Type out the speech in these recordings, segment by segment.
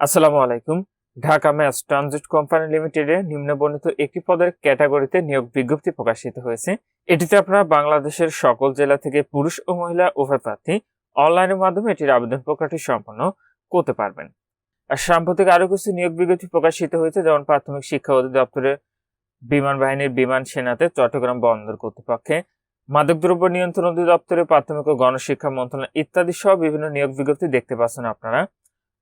আসসালামু আলাইকুম। Dhaka mass transit company লিমিটেডে নিম্নবর্ণিত একটি পদের ক্যাটাগরিতে নিয়োগ বিজ্ঞপ্তি প্রকাশিত হয়েছে। এটিতে আপনারা বাংলাদেশের সকল জেলা থেকে পুরুষ ও মহিলা উভয় প্রার্থী অনলাইনের মাধ্যমে এটির আবেদন প্রক্রিয়াটি সম্পন্ন করতে পারবেন। আর সাম্প্রতিক আরও কিছু নিয়োগ বিজ্ঞপ্তি প্রকাশিত হয়েছে, যেমন প্রাথমিক শিক্ষা অধিদপ্তরের বিমান বাহিনীর বিমান সেনাতে চট্টগ্রাম বন্দর কর্তৃপক্ষে মাদকদ্রব্য নিয়ন্ত্রণ অধিদপ্তরে প্রাথমিক ও গণশিক্ষা মন্ত্রণালয় ইত্যাদি সহ বিভিন্ন নিয়োগ বিজ্ঞপ্তি দেখতে পাচ্ছেন আপনারা।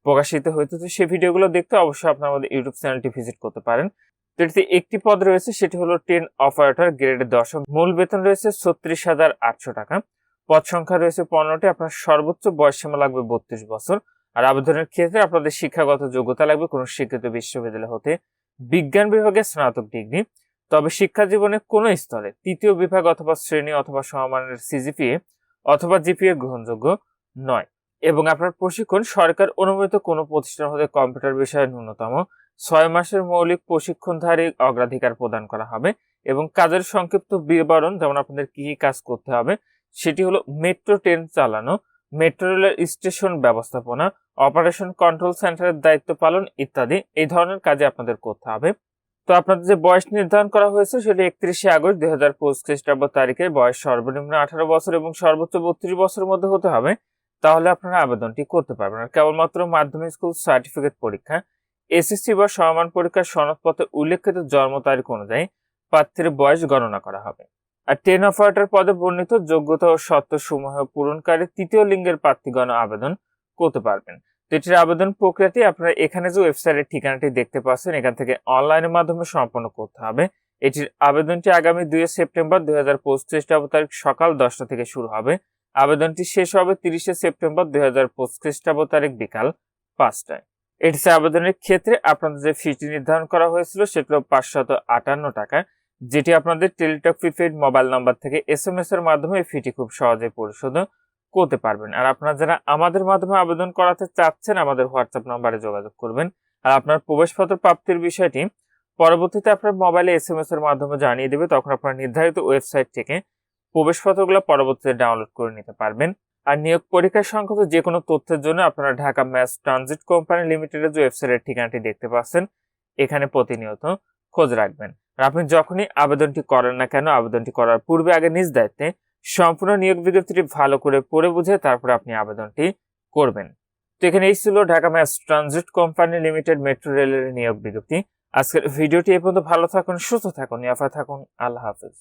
প্রকাশিত হইতে তো সেই ভিডিওগুলো দেখতে অবশ্যই আপনার আমাদের ইউটিউব চ্যানেলটি ভিজিট করতে পারেন। তো এটিতে একটি পদ রয়েছে, সেটি হলো টেন অপারেটর গ্রেড দশম মূল বেতন রয়েছে ছত্রিশ হাজার আটশো টাকা। পদ সংখ্যা রয়েছে পনেরোটি, আপনার সর্বোচ্চ বয়স সীমা লাগবে বত্রিশ বছর। আর আবেদনের ক্ষেত্রে আপনাদের শিক্ষাগত যোগ্যতা লাগবে কোনো শিক্ষিত বিশ্ববিদ্যালয় হতে। বিজ্ঞান বিভাগে স্নাতক ডিগ্রি। তবে শিক্ষা জীবনে কোনো স্তরে, তৃতীয় বিভাগ অথবা শ্রেণি অথবা সমমানের সিজিপিএ অথবা জিপিএ গ্রহণযোগ্য নয়। এবং আপনার প্রশিক্ষণ সরকার অনুমোদিত কোনো প্রতিষ্ঠান হতে কম্পিউটার বিষয়ে ন্যূনতম ছয় মাসের মৌলিক প্রশিক্ষণধারী অগ্রাধিকার প্রদান করা হবে এবং কাজের সংক্ষিপ্ত বিবরণ, যেমন আপনাদের কি কাজ করতে হবে, সেটি হলো মেট্রো ট্রেন চালানো, মেট্রো রেলের স্টেশন ব্যবস্থাপনা, অপারেশন কন্ট্রোল সেন্টারের দায়িত্ব পালন ইত্যাদি। এই ধরনের কাজে আপনাদের করতে হবে। তো আপনাদের যে বয়স নির্ধারণ করা হয়েছে, সেটি একত্রিশে আগস্ট দুই হাজার পঁচিশ খ্রিস্টাব্দ তারিখে বয়স সর্বনিম্ন আঠারো বছর এবং সর্বোচ্চ বত্রিশ বছরের মধ্যে হতে হবে। তাহলে আপনারা আবেদনটি করতে পারবেন। আর কেবলমাত্র মাধ্যমিক স্কুল সার্টিফিকেট পরীক্ষা, এসএসসি বা সমমান পরীক্ষার সনদপত্রে উল্লেখিত জন্ম তারিখ অনুযায়ী প্রার্থীর বয়স গণনা করা হবে। আর টেন অপারেটর পদে বর্ণিত যোগ্যতা ও শর্ত সমূহ পূরণকারী তৃতীয় লিঙ্গের প্রার্থীগণ আবেদন করতে পারবেন। তো এটির আবেদন প্রক্রিয়াটি আপনারা এখানে যে ওয়েবসাইটের ঠিকানাটি দেখতে পাচ্ছেন, এখান থেকে অনলাইনের মাধ্যমে সম্পন্ন করতে হবে। এটির আবেদনটি আগামী দুই সেপ্টেম্বর দুই হাজার পঁচিশ তারিখ সকাল দশটা থেকে শুরু হবে। আবেদনটি শেষ হবে তিরিশে সেপ্টেম্বর দুই হাজার পঁচিশ খ্রিস্টাব্দ তারিখ বিকাল পাঁচটায়। এটিতে আবেদনের ক্ষেত্রে আপনাদের যে ফিটি নির্ধারণ করা হয়েছিল সেটি হলো পাঁচশত আটান্ন টাকা যেটি আপনাদের টেলিটক প্রিপেড মোবাইল নাম্বার থেকে এস এম এস এর মাধ্যমে ফিটি খুব সহজে পরিশোধ করতে পারবেন। আর আপনারা যারা আমাদের মাধ্যমে আবেদন করাতে চাচ্ছেন, আমাদের হোয়াটসঅ্যাপ নাম্বারে যোগাযোগ করবেন। আর আপনার প্রবেশপত্র প্রাপ্তির বিষয়টি, পরবর্তীতে আপনার মোবাইলে এস এম এস এর মাধ্যমে জানিয়ে দেবে, তখন আপনার নির্ধারিত ওয়েবসাইট থেকে প্রবেশপত্রগুলো পরবর্তীতে ডাউনলোড করে নিতে পারবেন। আর নিয়োগ পরীক্ষার সংক্রান্ত যে কোনো তথ্যের জন্য আপনারা ঢাকা ম্যাস ট্রানজিট কোম্পানি লিমিটেডের যে ওয়েবসাইটের ঠিকানাটি দেখতে পাচ্ছেন, এখানে প্রতিনিয়ত খোঁজ রাখবেন। আর আপনি যখনই আবেদনটি করেন না কেন, আবেদনটি করার পূর্বে আগে নিজ দায়িত্বে সম্পূর্ণ নিয়োগ বিজ্ঞপ্তিটি ভালো করে পড়ে বুঝে তারপরে আপনি আবেদনটি করবেন। তো এখানে এই ছিল Dhaka mass transit company limited metro রেলের নিয়োগ বিজ্ঞপ্তি। আজকের ভিডিওটি এ পর্যন্ত ভালো থাকুন, সুস্থ থাকুন ইয়াফা থাকুন। আল্লাহ হাফিজ।